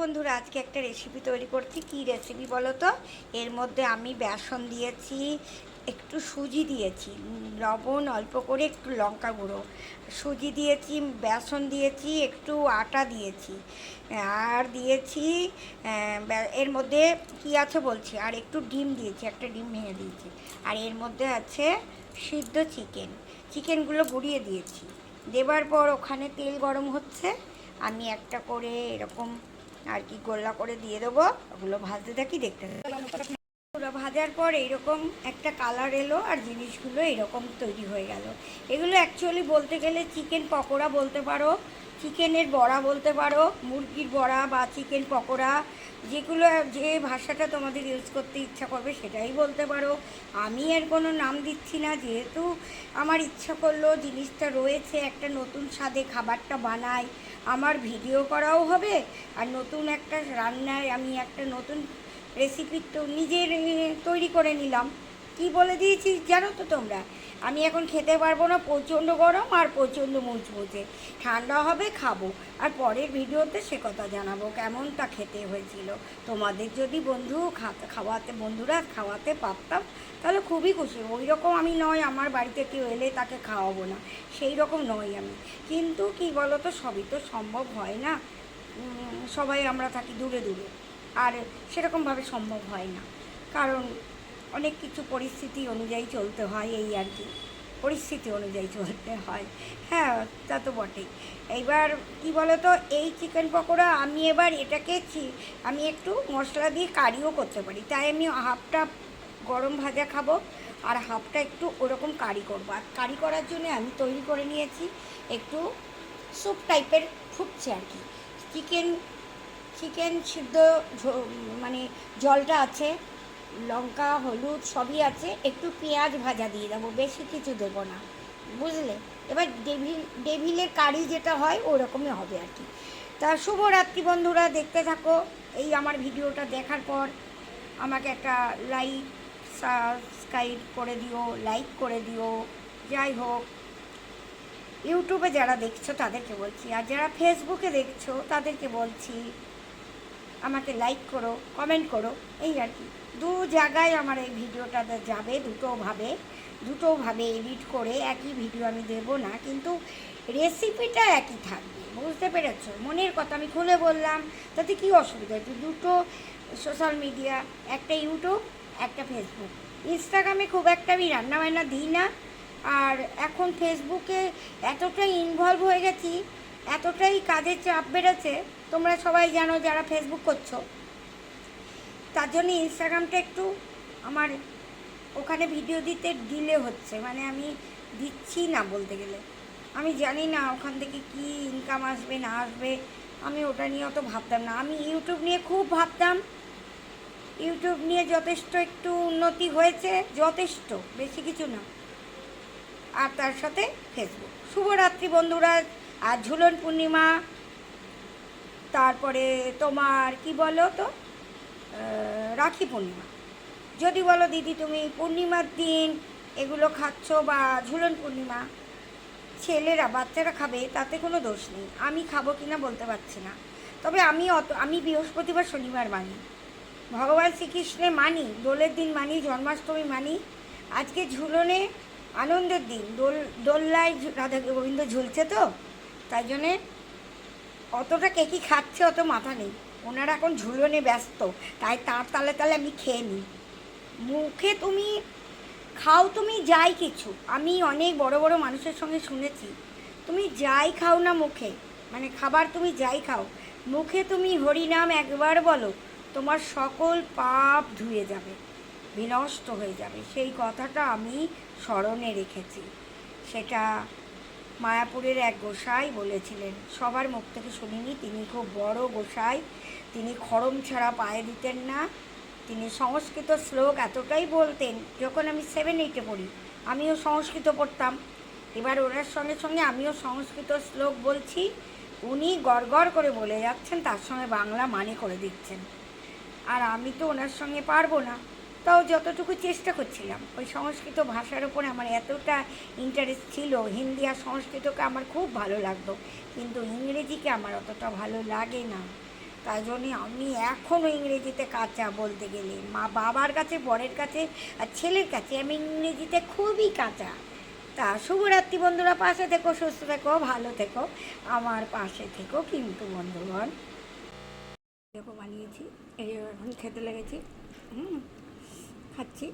বন্ধুরা, আজকে একটা রেসিপি তৈরি করছি। কি রেসিপি বলো তো? এর মধ্যে আমি বেসন দিয়েছি, একটু সুজি দিয়েছি লবণ অল্প করে একটু লঙ্কা গুঁড়ো। সুজি দিয়েছি, বেসন দিয়েছি, একটু আটা দিয়েছি। আর দিয়েছি এর মধ্যে কি আছে বলছি? আর একটু ডিম দিয়েছি, একটা ডিম ভেঙে দিয়েছি। আর এর মধ্যে আছে সিদ্ধ চিকেন চিকেনগুলো গুঁড়িয়ে দিয়েছি। দেবার পর ওখানে তেল গরম হচ্ছে। আমি একটা করে এরকম আর কি গোল্লা করে দিয়ে দেবো, ওগুলো ভাজতে থাকি, দেখতে থাকি। ভাজার পর এইরকম একটা কালার এলো আর জিনিসগুলো এরকম তৈরি হয়ে গেল এগুলো অ্যাকচুয়ালি বলতে গেলে চিকেন পকোড়া বলতে পারো চিকেনের বড়া বলতে পারো, মুরগির বড়া বা চিকেন পকোড়া, যেগুলো, যে ভাষাটা তোমাদের ইউজ করতে ইচ্ছা করবে সেটাই বলতে পারো। আমি এর কোনো নাম দিচ্ছি না, যেহেতু আমার ইচ্ছা করল জিনিসটা রয়েছে, একটা নতুন স্বাদে খাবারটা বানাই। আমার ভিডিও করাও হবে আর নতুন একটা রান্নায় আমি একটা নতুন রেসিপি তো নিজের তৈরি করে নিলাম। কি বলে দিয়েছি জানো তো তোমরা? আমি এখন খেতে পারব না, প্রচণ্ড গরম আর প্রচণ্ড মুচমুচে। ঠান্ডা হবে, খাব। আর পরের ভিডিওতে সে কথা জানাব, কেমনটা খেতে হয়েছিল। তোমাদের যদি বন্ধু খাওয়াতে, বন্ধুরা খাওয়াতে পারতাম, তাহলে খুবই খুশি। ওই রকম আমি নয়, আমার বাড়িতে কেউ এলে তাকে খাওয়াবো না। সেই রকম নয় আমি। কিন্তু কি বলো তো সবই তো সম্ভব হয় না। সবাই আমরা থাকি দূরে দূরে। আর সেরকমভাবে সম্ভব হয় না। কারণ অনেক কিছু পরিস্থিতি অনুযায়ী চলতে হয়, এই আর কি। পরিস্থিতি অনুযায়ী চলতে হয়। হ্যাঁ তা তো বটেই। এইবার কি বলো তো এই চিকেন পকোড়া আমি এবার এটাকে আমি একটু মশলা দিয়ে কারিও করতে পারি। তাই আমি হাফটা গরম ভাজা খাব আর হাফটা একটু ওরকম কারি করব। আর কারি করার জন্য আমি তৈরি করে নিয়েছি একটু স্যুপ টাইপের ফুটছে আর কি। চিকেন চিকেন সিদ্ধ মানে জলটা আছে লঙ্কা, হলুদ সবই আছে। একটু পেঁয়াজ ভাজা দিয়ে দেবো, বেশি কিছু দেবো না। বুঝলে? এবার ডেভিল, ডেভিলের কারি যেটা হয়, ওরকমই হবে আর কি। তা শুভরাত্রি বন্ধুরা, দেখতে থাকো। এই আমার ভিডিওটা দেখার পর আমাকে একটা লাইক, সাবস্ক্রাইব করে দিও, লাইক করে দিও। যাই হোক, ইউটিউবে যারা দেখছ, তাদেরকে বলছি। আর যারা ফেসবুকে দেখছ, তাদেরকে বলছি আমাকে লাইক করো কমেন্ট করো, এই আর কি। দু জায়গায় আমার এই ভিডিওটা যাবে দুটোভাবে দুটোভাবে এডিট করে একই ভিডিও আমি দেব না, কিন্তু রেসিপিটা একই থাকবে, বুঝতে পেরেছ? মনের কথা আমি খুলে বললাম, তাতে কি অসুবিধা? হচ্ছে দুটো সোশ্যাল মিডিয়া একটা ইউটিউব একটা ফেসবুক ইনস্টাগ্রামে খুব একটা আমি রান্নাবান্না দিই না, আর এখন ফেসবুকে এতটাই ইনভলভ হয়ে গেছি এতটাই কাজের চাপ বেড়েছে, তোমরা সবাই জানো যারা ফেসবুক করছ। তার জন্য ইনস্টাগ্রামটা একটু আমার ওখানে ভিডিও দিতে ডিলে হচ্ছে মানে আমি দিচ্ছি না বলতে গেলে। আমি জানি না ওখান থেকে কি ইনকাম আসবে, না আসবে, আমি ওটা নিয়ে অত ভাবতাম না। আমি ইউটিউব নিয়ে খুব ভাবতাম। ইউটিউব নিয়ে যথেষ্ট একটু উন্নতি হয়েছে, যথেষ্ট, বেশি কিছু না। আর তার সাথে ফেসবুক শুভরাত্রি বন্ধুরা। আর ঝুলন পূর্ণিমা, তারপরে তোমার কি বলো তো? রাখি পূর্ণিমা। যদি বলো দিদি তুমি পূর্ণিমার দিন এগুলো খাচ্ছ বা ঝুলন পূর্ণিমা, ছেলেরা বাচ্চারা খাবে, তাতে কোনো দোষ নেই। আমি খাব কিনা বলতে পারছি না। তবে আমি অত, আমি বৃহস্পতিবার শনিবার মানি। ভগবান শ্রীকৃষ্ণে মানি, দোলের দিন মানি, জন্মাষ্টমী মানি। আজকে ঝুলনে আনন্দের দিন। দোল, দোল্লায় রাধা গোবিন্দ ঝুলছে তো? তাই জন্যে অতটা কে কি খাচ্ছে অত মাথা নেই। ওনারা এখন ঝুলনে ব্যস্ত, তাই তার তালে তালে আমি খেয়ে নিই। মুখে তুমি খাও তুমি যাই কিছু, আমি অনেক বড় বড় মানুষের সঙ্গে শুনেছি, তুমি যাই খাও না মুখে মানে খাবার তুমি যাই খাও, মুখে তুমি হরিনাম একবার বলো, তোমার সকল পাপ ধুয়ে যাবে, বিনষ্ট হয়ে যাবে। সেই কথাটা আমি স্মরণে রেখেছি। সেটা মায়াপুরের এক গোসাই বলেছিলেন, সবার মুখ থেকে শুনিনি, তিনি খুব বড় গোসাই, তিনি খড়ম ছাড়া পায়ে দিতেন না, তিনি সংস্কৃত শ্লোক এতটাই বলতেন, যখন আমি সেভেন এইটে পড়ি, আমিও সংস্কৃত পড়তাম। এবার ওনার সঙ্গে সঙ্গে আমিও সংস্কৃত শ্লোক বলছি, উনি গড় করে বলে যাচ্ছেন, তার সঙ্গে বাংলা মানে করে দিচ্ছেন। আর আমি তো ওনার সঙ্গে পারব না। তাও যতটুকু চেষ্টা করছিলাম, ওই সংস্কৃত ভাষার ওপরে আমার এতটা ইন্টারেস্ট ছিল, হিন্দি আর সংস্কৃতকে আমার খুব ভালো লাগতো, কিন্তু ইংরেজিকে আমার অতটা ভালো লাগে না। তাই জন্যে আমি এখনও ইংরেজিতে কাঁচা বলতে গেলে, মা বাবার কাছে, বরের কাছে আর ছেলের কাছে আমি ইংরেজিতে খুবই কাঁচা। তা শুভরাত্রি বন্ধুরা, পাশে থেকো, সুস্থ থেকো, ভালো থেকো, আমার পাশে থেকো কিন্তু বন্ধুগণ। দেখো বানিয়েছি, এই এখন খেতে লেগেছি, হুম। খাচ্ছি